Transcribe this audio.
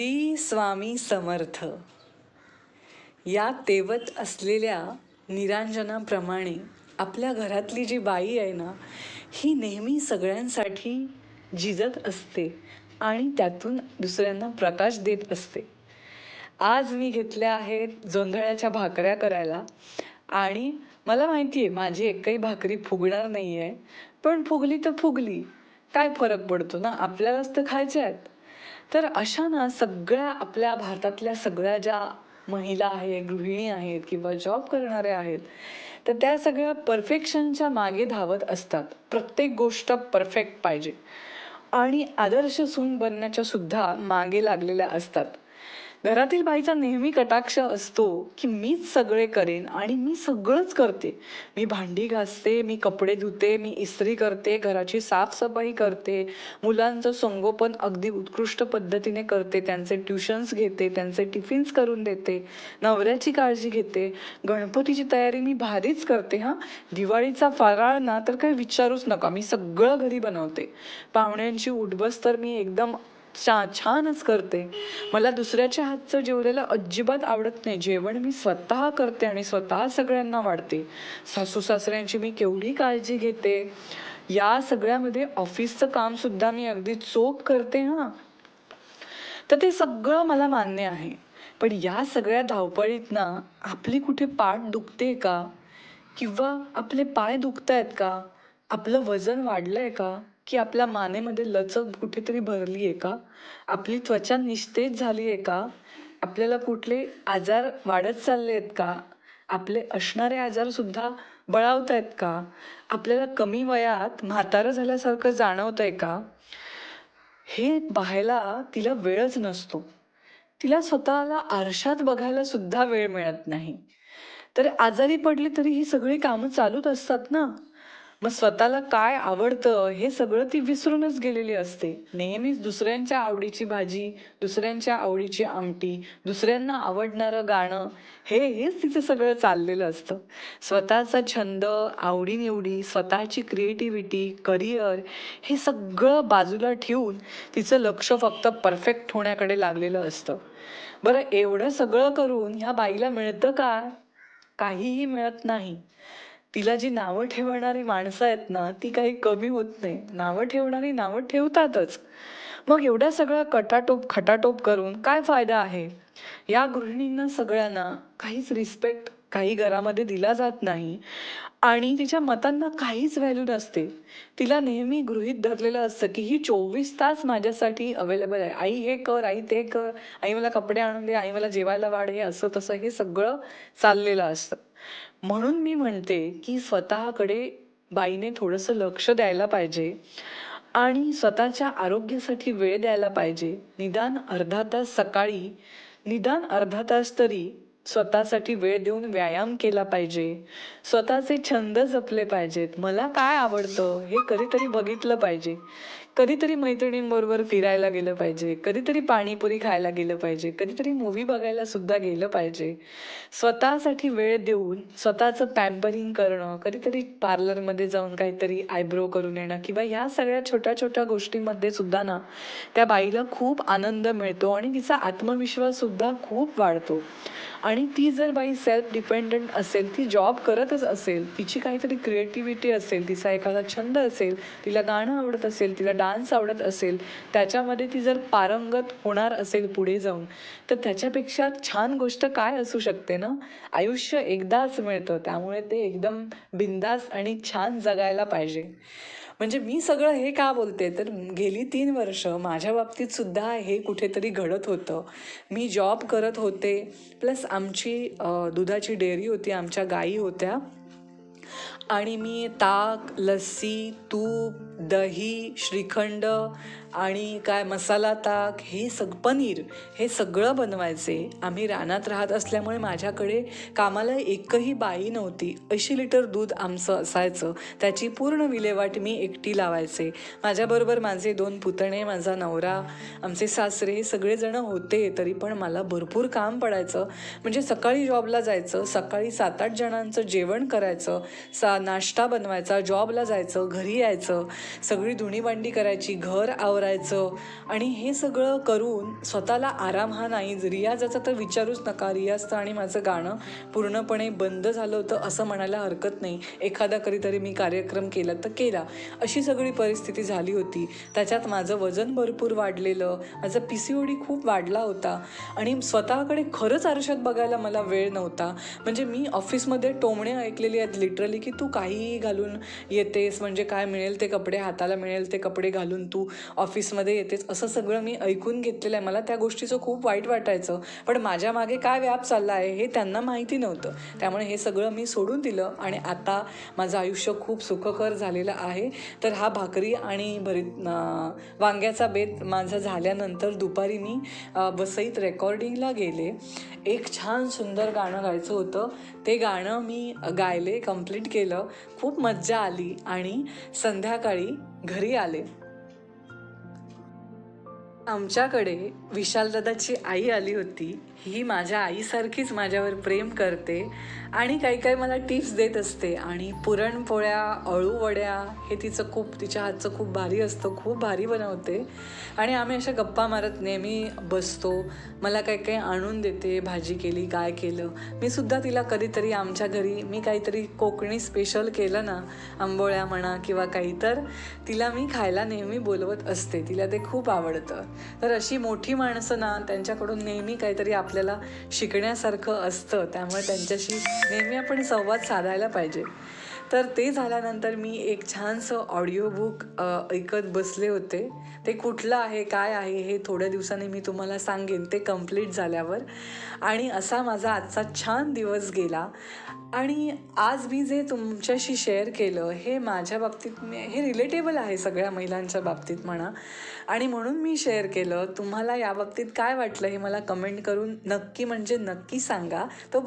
श्री स्वामी समर्थ. या तेवत असलेल्या निरांजनाप्रमाणे आपल्या घरातली जी बाई आहे ना ही नेहमी सगळ्यांसाठी झिजत असते आणि त्यातून दुसऱ्यांना प्रकाश देत असते. आज मी घेतल्या आहेत जोंधळ्याच्या भाकऱ्या करायला आणि मला माहिती आहे माझी एकही भाकरी फुगणार नाही आहे पण फुगली तर फुगली. काय फरक पडतो ना? आपल्यालाच तर खायच्या आहेत. तर अशा ना सगळ्या आपल्या भारतातल्या सगळ्या ज्या महिला आहेत गृहिणी आहेत किंवा जॉब करणाऱ्या आहेत तर त्या सगळ्या परफेक्शनच्या मागे धावत असतात. प्रत्येक गोष्ट परफेक्ट पाहिजे. आणि आदर्श सून बनण्याच्या सुद्धा मागे लागलेल्या असतात. घरातील बाईचा नेहमी कटाक्ष असतो की मीच सगळे करेन आणि मी सगळंच करते. मी भांडी घासते मी कपडे धुते मी इस्त्री करते घराची साफसफाई करते मुलांचं संगोपन अगदी उत्कृष्ट पद्धतीने करते त्यांचे ट्युशन्स घेते त्यांचे टिफिन्स करून देते नवऱ्याची काळजी घेते. गणपतीची तयारी मी भारीच करते हां. दिवाळीचा फराळ ना तर काही विचारूच नका मी सगळं घरी बनवते. पाहुण्यांची उठबस तर मी एकदम छा छानच करते. मला दुसऱ्याच्या हातचं जेवलेलं अजिबात आवडत नाही. जेवण मी स्वतः करते आणि स्वतः सगळ्यांना वाढते. सासू सासऱ्यांची मी केवढी काळजी घेते. या सगळ्यामध्ये ऑफिसचं कामसुद्धा मी अगदी चोख करते हां. तर ते सगळं मला मान्य आहे. पण या सगळ्या धावपळीत ना आपली कुठे पाठ दुखते का? किंवा आपले पाय दुखत आहेत का? आपलं वजन वाढलं आहे का? की आपल्या मानेमध्ये लचक कुठेतरी भरली आहे का? आपली त्वचा निस्तेज झाली आहे का? आपल्याला कुठले आजार वाढत चालले आहेत का? आपले असणारे आजारसुद्धा बळावत आहेत का? आपल्याला कमी वयात म्हातारं झाल्यासारखं जाणवत आहे का? हे पाहायला तिला वेळच नसतो. तिला स्वतःला आरशात बघायला सुद्धा वेळ मिळत नाही. तर आजारी पडली तरी ही सगळी कामं चालूच असतात ना? मग स्वतःला काय आवडतं हे सगळं ती विसरूनच गेलेली असते. नेहमीच दुसऱ्यांच्या आवडीची भाजी दुसऱ्यांच्या आवडीची आमटी दुसऱ्यांना आवडणारं गाणं हे हेच तिचं सगळं चाललेलं असतं. स्वतःचा छंद आवडीनिवडी स्वतःची क्रिएटिव्हिटी करिअर हे सगळं बाजूला ठेवून तिचं लक्ष फक्त परफेक्ट होण्याकडे लागलेलं असतं. बरं एवढं सगळं करून ह्या बाईला मिळतं का? काहीही मिळत नाही. तिला जी नावं ठेवणारी माणसं आहेत ना ती काही कमी होत नाही. नावं ठेवणारी नावं ठेवतातच. मग एवढ्या सगळ्या कटाटोप खटाटोप करून काय फायदा आहे? या गृहिणींना सगळ्यांना काहीच रिस्पेक्ट काही घरामध्ये दिला जात नाही आणि तिच्या मतांना काहीच व्हॅल्यू नसते. तिला नेहमी गृहित धरलेलं असतं की ही चोवीस तास माझ्यासाठी अवेलेबल आहे. आई हे कर आई ते कर आई मला कपडे आणून दे आई मला जेवायला वाढ हे असं तसं हे सगळं चाललेलं असतं. म्हणून मी म्हणते की स्वतःकडे बाईने थोडंसं लक्ष द्यायला पाहिजे आणि स्वतःच्या आरोग्यासाठी वेळ द्यायला पाहिजे. निदान अर्धा तास सकाळी निदान अर्धा तास तरी स्वतःसाठी वेळ देऊन व्यायाम केला पाहिजे. स्वतःचे छंद जपले पाहिजेत. मला काय आवडतं हे कधीतरी बघितलं पाहिजे. कधीतरी मैत्रिणींबरोबर फिरायला गेलं पाहिजे कधीतरी पाणीपुरी खायला गेलं पाहिजे कधीतरी मूवी बघायला सुद्धा गेलं पाहिजे. स्वतःसाठी वेळ देऊन स्वतःचं पॅम्परिंग करणं कधीतरी पार्लरमध्ये जाऊन काहीतरी आयब्रो करून येणं किंवा ह्या सगळ्या छोट्या छोट्या गोष्टींमध्ये सुद्धा ना त्या बाईला खूप आनंद मिळतो आणि तिचा आत्मविश्वास सुद्धा खूप वाढतो. आणि ती जर बाई सेल्फ डिपेंडंट असेल ती जॉब करतच असेल तिची काहीतरी क्रिएटिव्हिटी असेल तिचा एखादा छंद असेल तिला गाणं आवडत असेल तिला डान्स आवडत असेल त्याच्यामध्ये ती जर पारंगत होणार असेल पुढे जाऊन तर त्याच्यापेक्षा छान गोष्ट काय असू शकते ना? आयुष्य एकदाच मिळतं त्यामुळे ते एकदम बिंदास आणि छान जगायला पाहिजे. म्हणजे मी सगळं हे का बोलते? तर गेली तीन वर्ष माझ्या बाबतीत सुद्धा हे कुठेतरी घडत होतं. मी जॉब करत होते प्लस आमची दुधाची डेअरी होती आमच्या गायी होत्या. आणि मी ताक लस्सी तूप दही श्रीखंड आणि काय मसाला ताक हे सग पनीर हे सगळं बनवायचे. आम्ही रानात राहत असल्यामुळे माझ्याकडे कामाला एकही बाई नव्हती. ऐंशी लिटर दूध आमचं असायचं. त्याची पूर्ण विल्हेवाट मी एकटी लावायचे. माझ्याबरोबर माझे दोन पुतणे माझा नवरा आमचे सासरे सगळेजणं होते तरी पण मला भरपूर काम पडायचं. म्हणजे सकाळी जॉबला जायचं सकाळी सात आठ जणांचं जेवण करायचं सा नाश्ता बनवायचा जॉबला जायचं घरी यायचं सगळी धुणीबांडी करायची घर आवरायचं आणि हे सगळं करून स्वतःला आराम हा नाही. रियाजाचा तर विचारूच नका. रियाजचं आणि माझं गाणं पूर्णपणे बंद झालं होतं असं म्हणायला हरकत नाही. एखादा कधीतरी मी कार्यक्रम केला तर केला. अशी सगळी परिस्थिती झाली होती. त्याच्यात माझं वजन भरपूर वाढलेलं. माझा पी सी ओ डी खूप वाढला होता. आणि स्वतःकडे खरंच आरशात बघायला मला वेळ नव्हता. म्हणजे मी ऑफिसमध्ये टोमणे ऐकलेली आहेत लिटरली की तू तू काहीही घालून येतेस? म्हणजे काय मिळेल ते कपडे हाताला मिळेल ते कपडे घालून तू ऑफिसमध्ये येतेस? असं सगळं मी ऐकून घेतलेलं आहे. मला त्या गोष्टीचं खूप वाईट वाटायचं. पण माझ्या मागे काय व्याप चालला आहे हे त्यांना माहिती नव्हतं. त्यामुळे हे सगळं मी सोडून दिलं आणि आता माझं आयुष्य खूप सुखकर झालेलं आहे. तर हा भाकरी आणि भरीत वांग्याचा बेत माझा झाल्यानंतर दुपारी मी वसईत रेकॉर्डिंगला गेले. एक छान सुंदर गाणं गायचं होतं. ते गाणं मी गायले कंप्लीट केलं. खूप मज्जा आली आणि संध्याकाळी घरी आले. आमच्याकडे विशालदादाची आई आली होती. ही माझ्या आईसारखीच माझ्यावर प्रेम करते आणि काही काही मला टिप्स देत असते. आणि पुरणपोळ्या अळूवड्या हे तिचं खूप तिच्या हातचं खूप भारी असतं खूप भारी बनवते. आणि आम्ही अशा गप्पा मारत नेहमी बसतो. मला काही काही आणून देते भाजी केली काय केलं. मी सुद्धा तिला कधीतरी आमच्या घरी मी काहीतरी कोकणी स्पेशल केलं ना आंबोळ्या म्हणा किंवा काही तर तिला मी खायला नेहमी बोलवत असते. तिला ते खूप आवडतं. तर अशी मोठी माणसं ना त्यांच्याकडून नेहमी काहीतरी आपल्याला शिकण्यासारखं असतं. त्यामुळे त्यांच्याशी नेहमी आपण संवाद साधायला पाहिजे. तर ते झाल्यानंतर मी एक छानसं ऑडिओ बुक ऐकत बसले होते. ते कुठलं आहे काय आहे हे थोड्या दिवसांनी मी तुम्हाला सांगेन. ते कंप्लीट झाल्यावर. आणि असा माझा आजचा छान दिवस गेला. आणि आज मी जे तुमच्याशी शेअर केलं हे माझ्या बाबतीत मी- हे रिलेटेबल आहे सगळ्या महिलांच्या बाबतीत म्हणा. आणि म्हणून मी शेअर केलं तुम्हाला या बाबतीत काय वाटलं हे मला कमेंट करून नक्की म्हणजे नक्की सांगा. तो